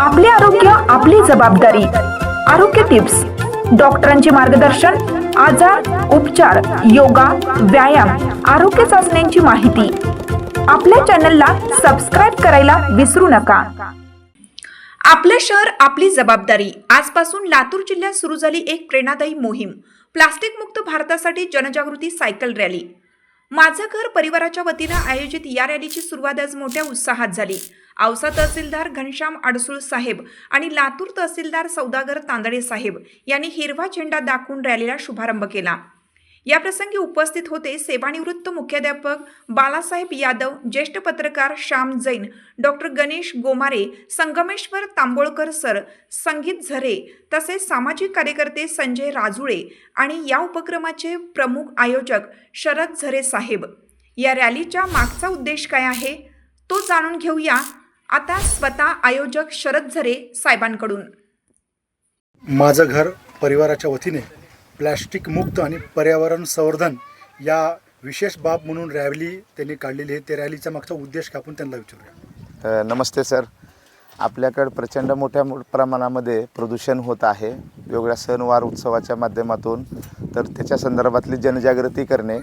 आपले आरोग्य आपली जबाबदारी. आरोग्य टिप्स. डॉक्टरांचे मार्गदर्शन आजार उपचार योगा व्यायाम आरोग्य चाचण्यांची माहिती. आपल्या चॅनलला सबस्क्राईब करायला विसरू नका. आपलं शहर आपली जबाबदारी. आजपासून लातूर जिल्ह्यात सुरू झाली एक प्रेरणादायी मोहीम. प्लास्टिक मुक्त भारतासाठी जनजागृती सायकल रॅली. माझं घर परिवाराच्या वतीनं आयोजित या रॅलीची सुरुवात आज मोठ्या उत्साहात झाली. औसा तहसीलदार घनश्याम अडसूळ साहेब आणि लातूर तहसीलदार सौदागर तांदळे साहेब यांनी हिरवा झेंडा दाखवून रॅलीला शुभारंभ केला. याप्रसंगी उपस्थित होते सेवानिवृत्त मुख्याध्यापक बालासाहेब यादव ज्येष्ठ पत्रकार श्याम जैन डॉक्टर गणेश गोमारे संगमेश्वर तांबोळकर सर संगीत झरे तसेच सामाजिक कार्यकर्ते संजय राजुळे आणि या उपक्रमाचे प्रमुख आयोजक शरद झरे साहेब. या रॅलीच्या मागचा उद्देश काय आहे? तो जाणून घेऊया. आता स्वतः आयोजक शरद झरे साहेबांकडून. माझं घर परिवाराच्या वतीने प्लॅस्टिक मुक्त आणि पर्यावरण संवर्धन या विशेष बाब म्हणून रॅली त्यांनी काढलेली आहे. त्या रॅलीचा मागचा उद्देश काय आपण त्यांना विचारूया. नमस्ते सर. आपल्याकडं प्रचंड मोठ्या प्रमाणामध्ये प्रदूषण होत आहे. वेगवेगळ्या सणवार उत्सवाच्या माध्यमातून. तर त्याच्या संदर्भातली जनजागृती करणे.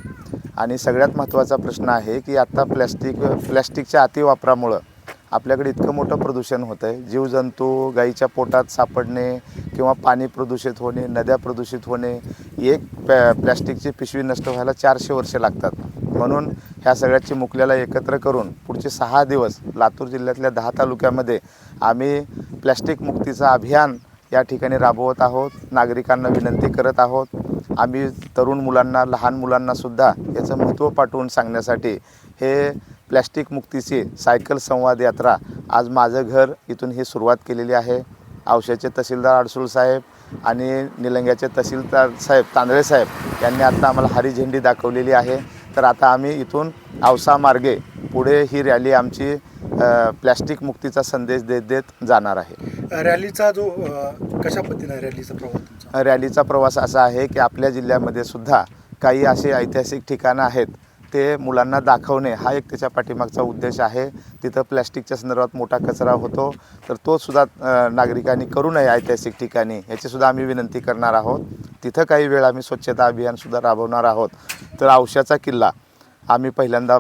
आणि सगळ्यात महत्त्वाचा प्रश्न आहे की आत्ता प्लॅस्टिक प्लॅस्टिकच्या अतिवापरामुळं आपल्याकडे इतकं मोठं प्रदूषण होतं आहे जीवजंतू गाईच्या पोटात सापडणे किंवा पाणी प्रदूषित होणे नद्या प्रदूषित होणे एक पॅ प्लॅस्टिकची पिशवी नष्ट व्हायला चारशे वर्षे लागतात. म्हणून ह्या सगळ्याची मुकल्याला एकत्र करून पुढचे सहा दिवस लातूर जिल्ह्यातल्या दहा तालुक्यामध्ये आम्ही प्लॅस्टिक मुक्तीचं अभियान या ठिकाणी राबवत आहोत. नागरिकांना विनंती करत आहोत. आम्ही तरुण मुलांना लहान मुलांनासुद्धा याचं महत्त्व पाठवून सांगण्यासाठी हे प्लॅस्टिक मुक्तीची सायकल संवाद यात्रा आज माझं घर इथून ही सुरुवात केलेली आहे. औषधचे तहसीलदार अडसूळ साहेब आणि निलंग्याचे तहसीलदार साहेब तांदळे साहेब यांनी आता आम्हाला हरी झेंडी दाखवलेली आहे. तर आता आम्ही इथून औसा मार्गे पुढे ही रॅली आमची प्लॅस्टिक मुक्तीचा संदेश देत देत जाणार आहे. रॅलीचा जो कशा पद्धतीने रॅलीचा प्रवास रॅलीचा प्रवास असा आहे की आपल्या जिल्ह्यामध्ये सुद्धा काही असे ऐतिहासिक ठिकाणं आहेत ते मुलांना दाखवणे हा एक त्याच्या पाठीमागचा उद्देश आहे. तिथं प्लॅस्टिकच्या संदर्भात मोठा कचरा होतो. तर तो सुद्धा नागरिकांनी करू नये ऐतिहासिक ठिकाणी. याचीसुद्धा आम्ही विनंती करणार आहोत. तिथं काही वेळ आम्ही स्वच्छता अभियानसुद्धा राबवणार आहोत. तर औशाचा किल्ला आम्ही पहिल्यांदा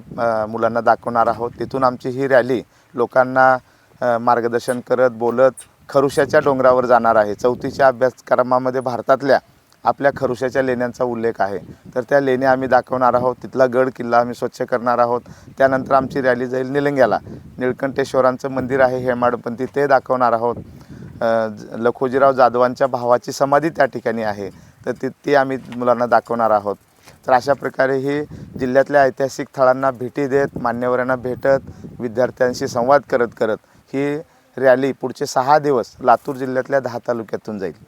मुलांना दाखवणार आहोत. तिथून आमची ही रॅली लोकांना मार्गदर्शन करत बोलत खरुशाच्या डोंगरावर जाणार आहे. चौथीच्या अभ्यासक्रमामध्ये भारतातल्या आपल्या खरुशाच्या लेण्यांचा उल्लेख आहे. तर त्या लेण्या आम्ही दाखवणार आहोत. तिथला गड किल्ला आम्ही स्वच्छ करणार आहोत. त्यानंतर आमची रॅली जाईल निलंग्याला. निळकंठेश्वरांचं मंदिर आहे हेमाडपंथी ते दाखवणार आहोत. ज- लखोजीराव जाधवांच्या भावाची समाधी त्या ठिकाणी आहे. तर ती ती आम्ही मुलांना दाखवणार आहोत. तर अशा प्रकारे ही जिल्ह्यातल्या ऐतिहासिक स्थळांना भेटी देत मान्यवरांना भेटत विद्यार्थ्यांशी संवाद करत करत ही रॅली पुढचे सहा दिवस लातूर जिल्ह्यातल्या दहा तालुक्यातून जाईल.